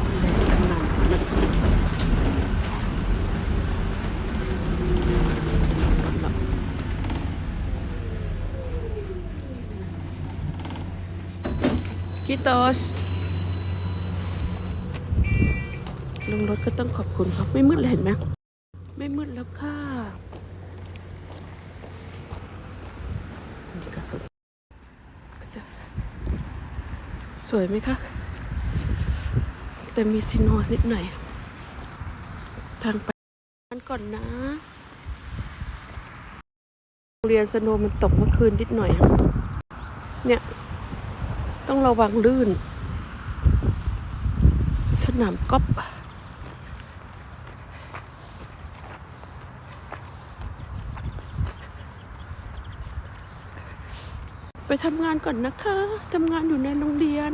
เป็นแหล่งกำนันนะคิโตสลงรถก็ต้องขอบคุณครับไม่มืดเลยเห็นไหมไม่มืดแล้วค่ะกระสุนก็จะสวยไหมคะ แต่มีซีโนนิดหน่อย ทางไปกันก่อนนะโรงเรียนสโนว์มันตกเมื่อคืนนิดหน่อย เนี่ย ต้องระวังลื่น สนามกอล์ฟไปทำงานก่อนนะคะ ทำงานอยู่ในโรงเรียน